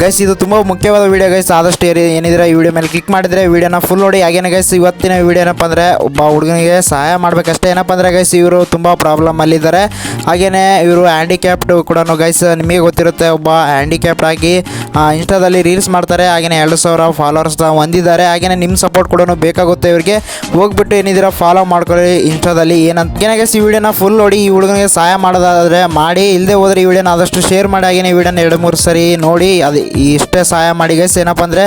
Guys ಇದು ತುಂಬ ಮುಖ್ಯವಾದ ವಿಡಿಯೋ ಗೈಸ್ ಆದಷ್ಟು ಏನಿದ್ರೆ ಈ ವಿಡಿಯೋ ಮೇಲೆ ಕ್ಲಿಕ್ ಮಾಡಿದ್ರೆ ವಿಡಿಯೋನ ಫುಲ್ ನೋಡಿ. ಹಾಗೇನೆ ಗೈಸ್ ಇವತ್ತಿನ ವಿಡಿಯೋ ಏನಪ್ಪ ಅಂದರೆ ಒಬ್ಬ ಹುಡುಗನಿಗೆ ಸಹಾಯ ಮಾಡಬೇಕಷ್ಟೇ. ಏನಪ್ಪ ಅಂದರೆ ಗೈಸ್ ಇವರು ತುಂಬ ಪ್ರಾಬ್ಲಮ್ ಅಲ್ಲಿದ್ದಾರೆ ಹಾಗೇನೆ, ಇವರು ಹ್ಯಾಂಡಿಕ್ಯಾಪ್ಡ್ ಕೂಡ ಗೈಸ್ ನಿಮಗೆ ಗೊತ್ತಿರುತ್ತೆ, ಒಬ್ಬ ಹ್ಯಾಂಡಿಕ್ಯಾಪ್ಡ್ ಆಗಿ ಇನ್ಸ್ಟಾದಲ್ಲಿ ರೀಲ್ಸ್ ಮಾಡ್ತಾರೆ. ಹಾಗೇನೆ, ಎರಡು ಸಾವಿರ ಫಾಲೋವರ್ಸ್ ಹೊಂದಿದ್ದಾರೆ. ಹಾಗೆಯೇ ನಿಮ್ಮ ಸಪೋರ್ಟ್ ಕೂಡ ಬೇಕಾಗುತ್ತೆ ಇವರಿಗೆ. ಹೋಗ್ಬಿಟ್ಟು ಏನಿದ್ದೀರ ಫಾಲೋ ಮಾಡ್ಕೊಳ್ಳಿ ಇನ್ಸ್ಟಾದಲ್ಲಿ ಏನಂತ ಗೈಸ್ ಈ ವಿಡಿಯೋನ ಫುಲ್ ನೋಡಿ ಈ ಹುಡುಗನಿಗೆ ಸಹಾಯ ಮಾಡೋದಾದರೆ ಮಾಡಿ. ಇಲ್ಲದೆ ಹೋದ್ರೆ ಈ ವಿಡಿಯೋನ ಆದಷ್ಟು ಶೇರ್ ಮಾಡಿ. ಹಾಗೇನೆ, ಈ ವಿಡಿಯೋನ ಎರಡು ಮೂರು ಸರಿ ನೋಡಿ. ಅದು ಇಷ್ಟೇ ಸಹಾಯ ಮಾಡಿ ಗೈಸ್ ಏನಪ್ಪ ಅಂದರೆ,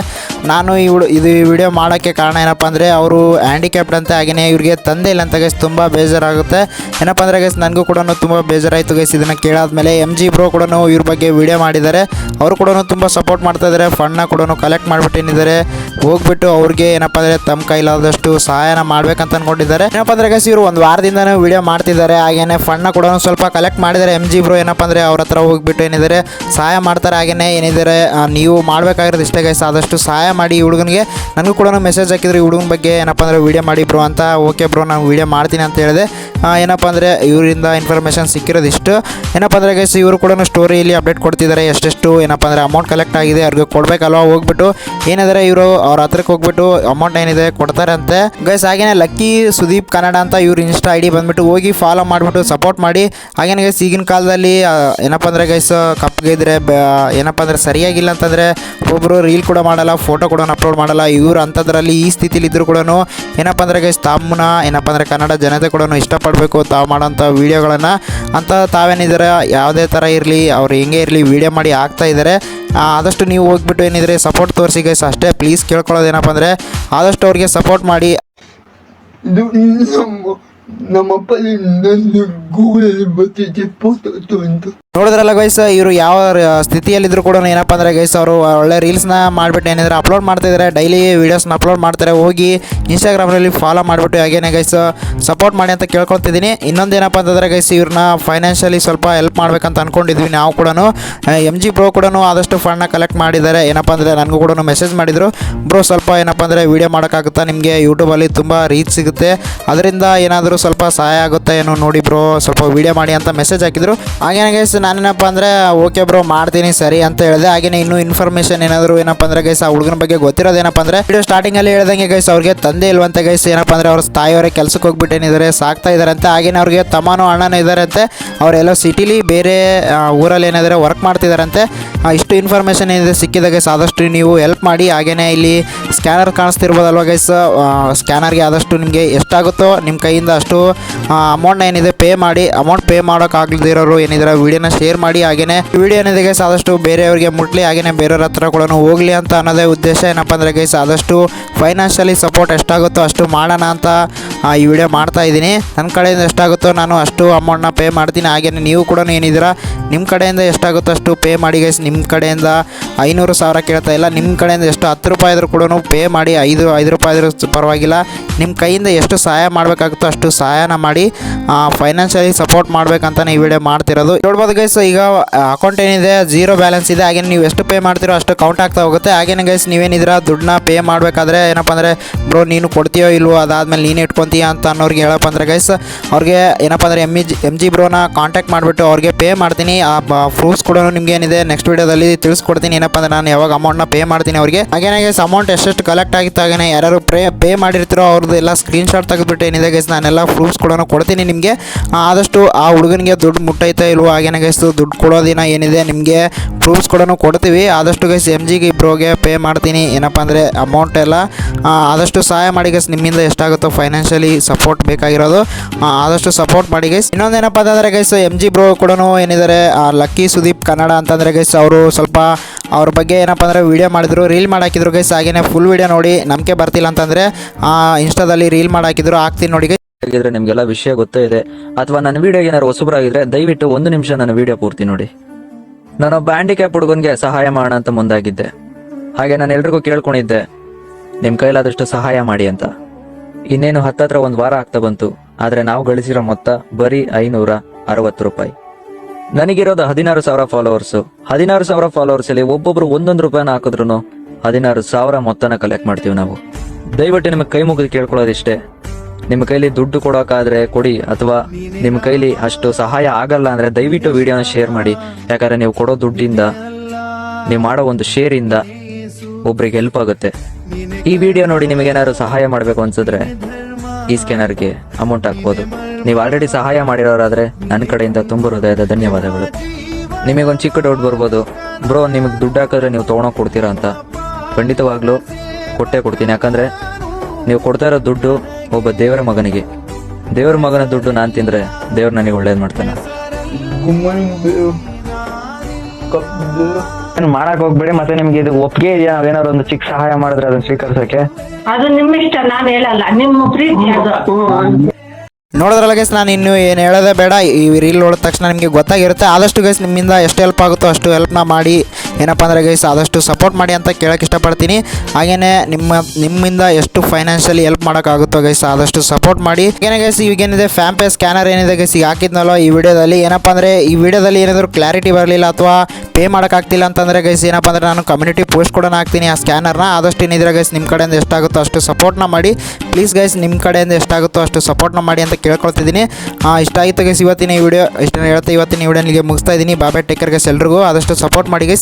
ನಾನು ಈ ಇದು ವಿಡಿಯೋ ಮಾಡೋಕ್ಕೆ ಕಾರಣ ಏನಪ್ಪ ಅಂದರೆ, ಅವರು ಹ್ಯಾಂಡಿಕ್ಯಾಪ್ಡ್ ಅಂತ ಹಾಗೆಯೇ ಇವರಿಗೆ ತಂದೆ ಇಲ್ಲ ಅಂತ ಗೈಸ್ ತುಂಬ ಬೇಜಾರಾಗುತ್ತೆ. ಏನಪ್ಪ ಅಂದರೆ ಗೈಸ್ ನನಗೂ ಕೂಡ ತುಂಬ ಬೇಜಾರಾಯಿತು ಗೈಸ್ ಇದನ್ನು ಕೇಳಾದ್ಮೇಲೆ. ಎಂ ಜಿ ಬ್ರೋ ಕೂಡ ಇವ್ರ ಬಗ್ಗೆ ವಿಡಿಯೋ ಮಾಡಿದ್ದಾರೆ. ಅವರು ಕೂಡ ತುಂಬ ಸಪೋರ್ಟ್ ಮಾಡ್ತಾ ಇದ್ದಾರೆ. ಫಂಡ್ನ ಕೂಡ ಕಲೆಕ್ಟ್ ಮಾಡಿಬಿಟ್ಟಿದ್ದಾರೆ ಹೋಗ್ಬಿಟ್ಟು ಅವ್ರಿಗೆ ಏನಪ್ಪ ಅಂದರೆ, ತಮ್ಮ ಕೈಲಾದಷ್ಟು ಸಹಾಯನ ಮಾಡ್ಬೇಕಂತ ಅನ್ಕೊಂಡಿದ್ದಾರೆ. ಏನಪ್ಪ ಅಂದರೆ ಗೈಸ್ ಇವರು ಒಂದು ವಾರದಿಂದನೂ ವಿಡಿಯೋ ಮಾಡ್ತಿದ್ದಾರೆ. ಹಾಗೆಯೇ ಫಂಡ್ನ ಕೂಡ ಸ್ವಲ್ಪ ಕಲೆಕ್ಟ್ ಮಾಡಿದ್ದಾರೆ. ಎಂ ಜಿ ಬ್ರೋ ಏನಪ್ಪ ಅಂದರೆ, ಅವ್ರ ಹತ್ರ ಹೋಗ್ಬಿಟ್ಟು ಏನಿದ್ದಾರೆ, ಸಹಾಯ ಮಾಡ್ತಾರೆ. ಹಾಗೇನೆ ಏನಿದ್ದಾರೆ ನೀವು ಮಾಡಬೇಕಾಗಿರೋದು ಇಷ್ಟೇ ಗೈಸ್ ಆದಷ್ಟು ಸಹಾಯ ಮಾಡಿ ಈ ಹುಡುಗನಿಗೆ. ನನಗೂ ಕೂಡ ಮೆಸೇಜ್ ಹಾಕಿದ್ರು ಈ ಹುಡುಗನ ಬಗ್ಗೆ. ಏನಪ್ಪ ಅಂದರೆ ವಿಡಿಯೋ ಮಾಡಿ ಬ್ರೋ ಅಂತ. ಓಕೆ ಬ್ರೋ ನಾನು ವೀಡಿಯೋ ಮಾಡ್ತೀನಿ ಅಂತ ಹೇಳಿದೆ. ಏನಪ್ಪ ಅಂದರೆ ಇವರಿಂದ ಇನ್ಫಾರ್ಮೇಷನ್ ಸಿಕ್ಕಿರೋದು ಇಷ್ಟು. ಏನಪ್ಪ ಅಂದರೆ ಗೈಸ್ ಇವರು ಕೂಡ ಸ್ಟೋರಿಯಲ್ಲಿ ಅಪ್ಡೇಟ್ ಕೊಡ್ತಿದ್ದಾರೆ. ಎಷ್ಟೆಷ್ಟು ಏನಪ್ಪ ಅಂದರೆ ಅಮೌಂಟ್ ಕಲೆಕ್ಟ್ ಆಗಿದೆ, ಅವ್ರಿಗೆ ಕೊಡಬೇಕಲ್ವ? ಹೋಗ್ಬಿಟ್ಟು. ಏನಿದ್ದಾರೆ ಇವರು, ಅವ್ರ ಹತ್ರಕ್ಕೆ ಹೋಗ್ಬಿಟ್ಟು ಅಮೌಂಟ್ ಏನಿದೆ ಕೊಡ್ತಾರೆ ಅಂತೆ ಗೈಸ್ ಹಾಗೆಯೇ ಲಕ್ಕಿ ಸುದೀಪ್ ಕನ್ನಡ ಅಂತ ಇವ್ರ ಇನ್ಸ್ಟಾ ಐ ಡಿ ಬಂದ್ಬಿಟ್ಟು ಹೋಗಿ ಫಾಲೋ ಮಾಡಿಬಿಟ್ಟು ಸಪೋರ್ಟ್ ಮಾಡಿ. ಹಾಗೇನೆ ಗೈಸ್ ಈಗಿನ ಕಾಲದಲ್ಲಿ ಏನಪ್ಪ ಅಂದರೆ ಗೈಸ್ ಬ- ಏನಪ್ಪ ಅಂದರೆ ಸರಿಯಾಗಿಲ್ಲ ಅಂತಂದರೆ ಒಬ್ಬರು ರೀಲ್ ಕೂಡ ಮಾಡಲ್ಲ ಫೋಟೋ ಕೂಡ ಅಪ್ಲೋಡ್ ಮಾಡಲ್ಲ, ಇವ್ರು ಅಂಥದ್ರಲ್ಲಿ ಈ ಸ್ಥಿತಿಲಿ ಇದ್ದರೂ ಕೂಡ ಏನಪ್ಪ ಅಂದರೆ ಗೈಸ್ ತಮ್ಮನ್ನ, ಏನಪ್ಪ ಅಂದರೆ ಕನ್ನಡ ಜನತೆ ಕೂಡ ಇಷ್ಟಪಡಬೇಕು, ತಾವು ಮಾಡೋಂಥ ವೀಡಿಯೋಗಳನ್ನು ಅಂತ ತಾವೇನಿದ್ದಾರೆ? ಯಾವುದೇ ಥರ ಇರಲಿ, ಅವ್ರು ಹೆಂಗೆ ಇರಲಿ ವೀಡಿಯೋ ಮಾಡಿ ಹಾಕ್ತಾ ಇದ್ದಾರೆ. ಆದಷ್ಟು ನೀವು ಹೋಗ್ಬಿಟ್ಟು ಏನಿದ್ರೆ ಸಪೋರ್ಟ್ ತೋರಿಸಿ ಗೈಸ್ ಅಷ್ಟೇ ಪ್ಲೀಸ್ ಕೇಳ್ಕೊಳ್ಳೋದು ಏನಪ್ಪ ಅಂದರೆ ಆದಷ್ಟು ಅವ್ರಿಗೆ ಸಪೋರ್ಟ್ ಮಾಡಿ. ಗೂಗಲಲ್ಲಿ ಬರ್ತಿದ್ದೆ ಫೋಟೋ ಅಂತ ನೋಡಿದ್ರಲ್ಲ ಗೈಸ್ ಇವರು ಯಾವ ಸ್ಥಿತಿಯಲ್ಲಿದ್ರು ಕೂಡ ಏನಪ್ಪ ಅಂದರೆ ಗೈಸ್ ಅವರು ಒಳ್ಳೆ ರೀಲ್ಸ್ನ ಮಾಡಿಬಿಟ್ಟು ಏನಿದ್ರೆ ಅಪ್ಲೋಡ್ ಮಾಡ್ತಿದ್ದಾರೆ ಡೈಲಿ ವೀಡಿಯೋಸ್ನ ಅಪ್ಲೋಡ್ ಮಾಡ್ತಾರೆ, ಹೋಗಿ ಇನ್ಸ್ಟಾಗ್ರಾಮ್ನಲ್ಲಿ ಫಾಲೋ ಮಾಡಿಬಿಟ್ಟು ಹಾಗೇನೆ ಗೈಸ್ ಸಪೋರ್ಟ್ ಮಾಡಿ ಅಂತ ಕೇಳ್ಕೊಳ್ತಿದ್ದೀನಿ. ಇನ್ನೊಂದು ಏನಪ್ಪ ಅಂತಂದರೆ ಗೈಸ್ ಇವ್ರನ್ನ ಫೈನಾನ್ಷಿಯಲಿ ಸ್ವಲ್ಪ ಹೆಲ್ಪ್ ಮಾಡ್ಬೇಕಂತ ಅಂದ್ಕೊಂಡಿದ್ವಿ ನಾವು ಕೂಡ ಎಂ ಜಿ ಬ್ರೋ ಕೂಡ ಆದಷ್ಟು ಫಂಡ್ನ ಕಲೆಕ್ಟ್ ಮಾಡಿದ್ದಾರೆ. ಏನಪ್ಪ ಅಂದರೆ ನನಗೂ ಕೂಡ ಮೆಸೇಜ್ ಮಾಡಿದರು. ಬ್ರೋ ಸ್ವಲ್ಪ ಏನಪ್ಪ ಅಂದರೆ ವೀಡಿಯೋ ಮಾಡೋಕ್ಕಾಗುತ್ತಾ? ನಿಮಗೆ ಯೂಟ್ಯೂಬಲ್ಲಿ ತುಂಬ ರೀಚ್ ಸಿಗುತ್ತೆ. ಅದರಿಂದ ಏನಾದರೂ ಸ್ವಲ್ಪ ಸಹಾಯ ಆಗುತ್ತೆ? ಏನೋ ನೋಡಿ ಬ್ರೋ ಸ್ವಲ್ಪ ವೀಡಿಯೋ ಮಾಡಿ ಅಂತ ಮೆಸೇಜ್ ಹಾಕಿದ್ರು. ಹಾಗೇನೆ ಗೈಸ್ ನಾನೇನಪ್ಪ ಅಂದರೆ ಓಕೆ ಬ್ರೋ ಮಾಡ್ತೀನಿ ಸರಿ ಅಂತ ಹೇಳಿದೆ. ಹಾಗೇನೆ ಇನ್ನೂ ಇನ್ಫಾರ್ಮೇಷನ್ ಏನಾದರೂ ಏನಪ್ಪ ಅಂದರೆ ಗೈಸ್ ಆ ಹುಡುಗನ ಬಗ್ಗೆ ಗೊತ್ತಿರೋದು ಏನಪ್ಪ ಅಂದರೆ ವಿಡಿಯೋ ಸ್ಟಾರ್ಟಿಂಗಲ್ಲಿ ಹೇಳ್ದಂಗೆ ಗೈಸ್ ಅವ್ರಿಗೆ ತಂದೆ ಇಲ್ವಂತೆ ಗೈಸ್ ಏನಪ್ಪ ಅಂದರೆ ಅವ್ರ ತಾಯಿಯವರೇ ಕೆಲಸಕ್ಕೆ ಹೋಗ್ಬಿಟ್ಟೇನಿದ್ದಾರೆ ಸಾಕ್ತಾ ಇದ್ದಾರೆ ಅಂತ ಹಾಗೇನೆ ಅವ್ರಿಗೆ ತಮ್ಮನೂ ಅಣ್ಣನೂ ಇದ್ದಾರೆ ಅಂತೆ ಅವರೆಲ್ಲೋ ಸಿಟಿಲಿ ಬೇರೆ ಊರಲ್ಲಿ ಏನಾದರೆ ವರ್ಕ್ ಮಾಡ್ತಿದ್ದಾರಂತೆ ಆ, ಇಷ್ಟು ಇನ್ಫಾರ್ಮೇಷನ್ ಏನಿದೆ ಸಿಕ್ಕಿದ ಗೈಸ್ ಆದಷ್ಟು ನೀವು ಹೆಲ್ಪ್ ಮಾಡಿ. ಹಾಗೇನೆ ಇಲ್ಲಿ ಸ್ಕ್ಯಾನರ್ ಕಾಣಿಸ್ತಿರ್ಬೋದಲ್ವ ಗೈಸ್ ಸ್ಕ್ಯಾನರ್ಗೆ ಆದಷ್ಟು ನಿಮಗೆ ಎಷ್ಟಾಗುತ್ತೋ ನಿಮ್ಮ ಕೈಯಿಂದ ಅಷ್ಟು ಅಮೌಂಟ್ನ ಏನಿದೆ ಪೇ ಮಾಡಿ. ಅಮೌಂಟ್ ಪೇ ಮಾಡೋಕ್ಕಾಗದಿರೋರು ಏನಿದ್ದಾರೆ ವಿಡಿಯೋನ ಶೇರ್ ಮಾಡಿ. ಹಾಗೇನೆ ವಿಡಿಯೋ ಏನಿದೆ ಗೈಸ್ ಆದಷ್ಟು ಬೇರೆಯವ್ರಿಗೆ ಮುಟ್ಲಿ. ಹಾಗೇನೆ ಬೇರೆಯವ್ರ ಹತ್ರ ಕೂಡ ಹೋಗಲಿ ಅಂತ ಅನ್ನೋದೇ ಉದ್ದೇಶ. ಏನಪ್ಪ ಅಂದ್ರೆ ಗೈಸ್ ಆದಷ್ಟು ಫೈನಾನ್ಷಿಯಲಿ ಸಪೋರ್ಟ್ ಎಷ್ಟಾಗುತ್ತೋ ಅಷ್ಟು ಮಾಡೋಣ ಅಂತ ಈ ವಿಡಿಯೋ ಮಾಡ್ತಾ ಇದ್ದೀನಿ. ನನ್ನ ಕಡೆಯಿಂದ ಎಷ್ಟಾಗುತ್ತೋ ನಾನು ಅಷ್ಟು ಅಮೌಂಟ್ನ ಪೇ ಮಾಡ್ತೀನಿ. ಹಾಗೇನೆ ನೀವು ಕೂಡ ಏನಿದ್ದೀರಾ ನಿಮ್ಮ ಕಡೆಯಿಂದ ಎಷ್ಟಾಗುತ್ತೋ ಅಷ್ಟು ಪೇ ಮಾಡಿ ಗೈಸ್ ನಿಮ್ಮ ಕಡೆಯಿಂದ ಐನೂರು ಸಾವಿರ ಕೇಳ್ತಾ ಇಲ್ಲ. ನಿಮ್ಮ ಕಡೆಯಿಂದ ಎಷ್ಟು ಹತ್ತು ರೂಪಾಯಿ ಆದರೂ ಕೂಡ ಪೇ ಮಾಡಿ ಐದು ಐದು ರೂಪಾಯಿ ಆದರೂ ಪರವಾಗಿಲ್ಲ. ನಿಮ್ಮ ಕೈಯಿಂದ ಎಷ್ಟು ಸಹಾಯ ಮಾಡಬೇಕಾಗುತ್ತೋ ಅಷ್ಟು ಸಹಾಯನ ಮಾಡಿ ಫೈನಾನ್ಷಿಯಲಿ ಸಪೋರ್ಟ್ ಮಾಡಬೇಕಂತಾನೆ ಈ ವಿಡಿಯೋ ಮಾಡ್ತಿರೋದು. ನೋಡ್ಬೋದು ಗೈಸ್ ಈಗ ಅಕೌಂಟ್ ಏನಿದೆ ಜೀರೋ ಬ್ಯಾಲೆನ್ಸ್ ಇದೆ. ಹಾಗೆ ನೀವು ಎಷ್ಟು ಪೇ ಮಾಡ್ತೀರೋ ಅಷ್ಟು ಕೌಂಟ್ ಆಗ್ತಾ ಹೋಗುತ್ತೆ. ಹಾಗೇನೆ ಗೈಸ್ ನೀವೇನಿದ್ದೀರಾ, ದುಡ್ಡನ್ನ ಪೇ ಮಾಡಬೇಕಾದ್ರೆ ಏನಪ್ಪ ಅಂದರೆ, ಬ್ರೋ, ನೀನು ಕೊಡ್ತೀಯೋ ಇಲ್ವೋ? ಅದಾದ್ಮೇಲೆ ನೀನು ಇಟ್ಕೊತೀಯ ಅಂತ ಅನ್ನೋರಿಗೆ ಹೇಳಪ್ಪ ಅಂದರೆ ಗೈಸ್ ಅವ್ರಿಗೆ ಏನಪ್ಪ ಅಂದರೆ ಎಂ ಜಿ ಎಂ ಜಿ ಬ್ರೋನ ಕಾಂಟ್ಯಾಕ್ಟ್ ಮಾಡಿಬಿಟ್ಟು ಅವ್ರಿಗೆ ಪೇ ಮಾಡ್ತೀನಿ. ಆ ಪ್ರೂಫ್ಸ್ ಕೂಡ ನಿಮ್ಗೆ ಏನಿದೆ ನೆಕ್ಸ್ಟ್ ವೀಡಿಯೋದಲ್ಲಿ ತಿಳಿಸ್ಕೊಡ್ತೀನಿ. ಏನಪ್ಪ ಅಂದರೆ ನಾನು ಯಾವಾಗ ಅಮೌಂಟ್ನ ಪೇ ಮಾಡ್ತೀನಿ ಅವ್ರಿಗೆ. ಹಾಗೇನೆ ಗೈಸ್ ಅಮೌಂಟ್ ಎಷ್ಟೆಷ್ಟು ಕಲೆಕ್ಟ್ ಆಗಿತ್ತು ಹಾಗೇನೆ ಯಾರು ಪೇ ಪೇ ಮಾಡಿರ್ತೀರೋ ಅವ್ರದ್ದು ಎಲ್ಲ ಸ್ಕ್ರೀನ್ಶಾಟ್ ತೆಗೆದುಬಿಟ್ಟು ಏನಿದೆ ಗೈಸ್ ನಾನೆಲ್ಲ ಪ್ರೂಫ್ಸ್ ಕೂಡ ಕೊಡ್ತೀನಿ ನಿಮಗೆ. ಆದಷ್ಟು ಆ ಹುಡುಗನಿಗೆ ದುಡ್ಡು ಮುಟ್ಟೈತಾ ಇಲ್ವೋ ಹಾಗೇನೆ ಗೈಸ್ ದುಡ್ಡು ಕೊಡೋದಿನ ಏನಿದೆ ನಿಮಗೆ ಪ್ರೂಫ್ಸ್ ಕೂಡ ಕೊಡ್ತೀವಿ. ಆದಷ್ಟು ಗೈಸ್ ಎಂ ಜಿಗೆ ಇಬ್ರೋಗೆ ಪೇ ಮಾಡ್ತೀನಿ. ಏನಪ್ಪ ಅಂದರೆ ಅಮೌಂಟ್ ಎಲ್ಲ ಆದಷ್ಟು ಸಹಾಯ ಮಾಡಿ ಗೈಸ್ ನಿಮ್ಮಿಂದ ಎಷ್ಟಾಗುತ್ತೋ ಫೈನಾನ್ಷಿಯಲಿ ಸಪೋರ್ಟ್ ಬೇಕಾಗಿರೋದು. ಆದಷ್ಟು ಸಪೋರ್ಟ್ ಮಾಡಿ ಗೈಸ್ ಇನ್ನೊಂದೇನಪ್ಪ ಅಂತಂದರೆ ಗೈಸ್ ಎಂ ಜಿ ಬ್ರೋ ಕೂಡ ಏನಿದ್ದಾರೆ ಲಕ್ಕಿ ಸುದೀಪ್ ಕನ್ನಡ ಅಂತಂದರೆ ಗೈಸ್ ಅವರು ಸ್ವಲ್ಪ ಅವ್ರ ಬಗ್ಗೆ ಏನಪ್ಪ ಅಂದರೆ ವೀಡಿಯೋ ಮಾಡಿದ್ರು ರೀಲ್ ಮಾಡಿ ಹಾಕಿದ್ರು ಗೈಸ್ ಹಾಗೇನೆ ಫುಲ್ ವೀಡಿಯೋ ನೋಡಿ, ನಂಬಿಕೆ ಬರ್ತಿಲ್ಲ ಅಂತಂದರೆ ಇನ್ಸ್ಟಾದಲ್ಲಿ ರೀಲ್ ಮಾಡಿ ಹಾಕಿದ್ರು ಹಾಕ್ತೀನಿ ನೋಡಿ ಗೈಸ್ ಆಗಿದ್ರೆ ನಿಮಗೆಲ್ಲ ವಿಷಯ ಗೊತ್ತೇ ಇದೆ, ಅಥವಾ ನನ್ನ ವಿಡಿಯೋ ಏನಾದ್ರು ಹೊಸಬರಾಗಿದ್ರೆ, ದಯವಿಟ್ಟು ಒಂದು ನಿಮಿಷ ನನ್ನ ವಿಡಿಯೋ ಪೂರ್ತಿ ನೋಡಿ. ನಾನೊಬ್ಬ ಹ್ಯಾಂಡಿಕ್ಯಾಪ್ ಹುಡುಗನ್ಗೆ ಸಹಾಯ ಮಾಡೋಣ ಅಂತ ಮುಂದಾಗಿದ್ದೆ. ಹಾಗೆ ನಾನು ಎಲ್ರಿಗೂ ಕೇಳ್ಕೊಂಡಿದ್ದೆ ನಿಮ್ಮ ಕೈಲಾದಷ್ಟು ಸಹಾಯ ಮಾಡಿ ಅಂತ. ಇನ್ನೇನು ಹತ್ತತ್ರ ಒಂದು ವಾರ ಆಗ್ತಾ ಬಂತು, ಆದ್ರೆ ನಾವು ಗಳಿಸಿರೋ ಮೊತ್ತ ಬರೀ ಐನೂರ ಅರವತ್ತು ರೂಪಾಯಿ. ನನಗಿರೋದು ಹದಿನಾರು ಸಾವಿರ ಫಾಲೋವರ್ಸ್ ಹದಿನಾರು ಸಾವಿರ ಫಾಲೋವರ್ಸ್ ಅಲ್ಲಿ ಒಬ್ಬೊಬ್ರು ಒಂದೊಂದು ರೂಪಾಯಿನ ಹಾಕಿದ್ರು ಹದಿನಾರು ಸಾವಿರ ಮೊತ್ತನ ಕಲೆಕ್ಟ್ ಮಾಡ್ತೀವಿ ನಾವು. ದಯವಿಟ್ಟು ನಿಮಗೆ ಕೈ ಮುಗಿದು ಕೇಳ್ಕೊಳ್ಳೋದಿಷ್ಟೇ. ನಿಮ್ಮ ಕೈಲಿ ದುಡ್ಡು ಕೊಡೋಕಾದ್ರೆ ಕೊಡಿ, ಅಥವಾ ನಿಮ್ಮ ಕೈಲಿ ಅಷ್ಟು ಸಹಾಯ ಆಗಲ್ಲ ಅಂದ್ರೆ ದಯವಿಟ್ಟು ವಿಡಿಯೋನ ಶೇರ್ ಮಾಡಿ. ಯಾಕಂದ್ರೆ ನೀವು ಕೊಡೋ ದುಡ್ಡಿಂದ, ನೀವು ಮಾಡೋ ಒಂದು ಶೇರಿಂದ ಒಬ್ರಿಗೆ ಹೆಲ್ಪ್ ಆಗುತ್ತೆ. ಈ ವಿಡಿಯೋ ನೋಡಿ ನಿಮಗೇನಾದ್ರು ಸಹಾಯ ಮಾಡಬೇಕು ಅನ್ಸಿದ್ರೆ ಈ ಸ್ಕ್ಯಾನರ್ಗೆ ಅಮೌಂಟ್ ಹಾಕ್ಬೋದು. ನೀವು ಆಲ್ರೆಡಿ ಸಹಾಯ ಮಾಡಿರೋರಾದ್ರೆ ನನ್ನ ಕಡೆಯಿಂದ ತುಂಬ ಹೃದಯದ ಧನ್ಯವಾದಗಳು. ನಿಮಗೊಂದು ಚಿಕ್ಕ ಡೌಟ್ ಬರ್ಬೋದು. ಬ್ರೋ ನಿಮಗೆ ದುಡ್ಡು ಹಾಕಿದ್ರೆ ನೀವು ತೊಗೊಳೋ ಕೊಡ್ತೀರಾ ಅಂತ. ಖಂಡಿತವಾಗ್ಲೂ ಕೊಟ್ಟೇ ಕೊಡ್ತೀನಿ. ಯಾಕಂದರೆ ನೀವು ಕೊಡ್ತಾ ಇರೋ ದುಡ್ಡು ಒಬ್ಬ ದೇವರ ಮಗನಿಗೆ. ದೇವರ ಮಗನ ದುಡ್ಡು ನಾನು ತಿಂದರೆ ದೇವ್ರು ನನಗೆ ಒಳ್ಳೇದು ಮಾಡ್ತಾನೆ. ಮಾಡಕ್ ಹೋಗ್ಬೇಡಿ ಮತ್ತೆ ನಿಮ್ಗೆ ಇದು ಒಪ್ಪಿಗೆ ಇದೆಯಾ? ನಾವೇನಾದ್ರು ಒಂದು ಚಿಕ್ಕ ಸಹಾಯ ಮಾಡಿದ್ರೆ ಅದನ್ನ ಸ್ವೀಕರಿಸೋಕೆ? ಅದು ನಿಮ್ಮ ಇಷ್ಟ ನಾನು ಹೇಳಲ್ಲ. ನಿಮ್ಮ ಪ್ರೀತಿ ಅದು. ನೋಡಿದ್ರಲ್ಲ ಗೈಸ್ ನಾನು ಇನ್ನು ಏನು ಹೇಳೋದೇ ಬೇಡ. ಈ ರೀಲ್ ನೋಡಿದ ತಕ್ಷಣ ನಿಮಗೆ ಗೊತ್ತಾಗಿರುತ್ತೆ. ಆದಷ್ಟು ಗೈಸ್ ನಿಮ್ಮಿಂದ ಎಷ್ಟು ಹೆಲ್ಪ್ ಆಗುತ್ತೋ ಅಷ್ಟು ಹೆಲ್ಪ್ನ ಮಾಡಿ. ಏನಪ್ಪ ಅಂದರೆ ಗೈಸ್ ಆದಷ್ಟು ಸಪೋರ್ಟ್ ಮಾಡಿ ಅಂತ ಕೇಳೋಕೆ ಇಷ್ಟಪಡ್ತೀನಿ. ಹಾಗೆಯೇ ನಿಮ್ಮ, ನಿಮ್ಮಿಂದ ಎಷ್ಟು ಫೈನಾನ್ಷಿಯಲಿ ಹೆಲ್ಪ್ ಮಾಡೋಕ್ಕಾಗುತ್ತೋ ಗೈಸ್ ಆದಷ್ಟು ಸಪೋರ್ಟ್ ಮಾಡಿ. ಏನೇ ಗೈಸ್ ಈಗೇನಿದೆ ಫ್ಯಾಮ್ ಪೇ ಸ್ಕ್ಯಾನರ್ ಏನಿದೆ ಗೈಸ್ ಈಗ ಹಾಕಿದ್ನಲ್ಲೋ ಈ ವಿಡಿಯೋದಲ್ಲಿ. ಏನಪ್ಪ ಅಂದರೆ ಈ ವಿಡಿಯೋದಲ್ಲಿ ಏನಾದರೂ ಕ್ಲಾರಿಟಿ ಬರಲಿಲ್ಲ ಅಥವಾ ಪೇ ಮಾಡೋಕ್ಕಾಗ್ತಿಲ್ಲ ಅಂತಂದರೆ ಗೈಸ್ ಏನಪ್ಪ ಅಂದರೆ ನಾನು ಕಮ್ಯುನಿಟಿ ಪೋಸ್ಟ್ ಕೂಡ ಹಾಕ್ತೀನಿ ಆ ಸ್ಕ್ಯಾನರ್ನ ಆದಷ್ಟು ಏನಿದ್ರೆ ಗೈಸ್ ನಿಮ್ಮ ಕಡೆಯಿಂದ ಎಷ್ಟಾಗುತ್ತೋ ಅಷ್ಟು ಸಪೋರ್ಟ್ನ ಮಾಡಿ. ಪ್ಲೀಸ್ ಗೈಸ್ ನಿಮ್ಮ ಕಡೆಯಿಂದ ಎಷ್ಟಾಗುತ್ತೋ ಅಷ್ಟು ಸಪೋರ್ಟ್ನ ಮಾಡಿ ಅಂತ ಕೇಳ್ಕೊಳ್ತಿದ್ದೀನಿ. ಇಷ್ಟ ಆಯಿತು ಗೈಸ್ ಇವತ್ತಿನ ಈ ವಿಡಿಯೋ, ಇಷ್ಟ ಹೇಳ್ತಾ ಇವತ್ತಿನ ವಿಡಿಯೋ ನಿಮಗೆ ಮುಗಿಸ್ತಾ ಇದ್ದೀನಿ. ಬಾಬೆ ಟೇಕರ್ ಗೈಸ್ ಎಲ್ರಿಗೂ. ಆದಷ್ಟು ಸಪೋರ್ಟ್ ಮಾಡಿ ಗೈಸ್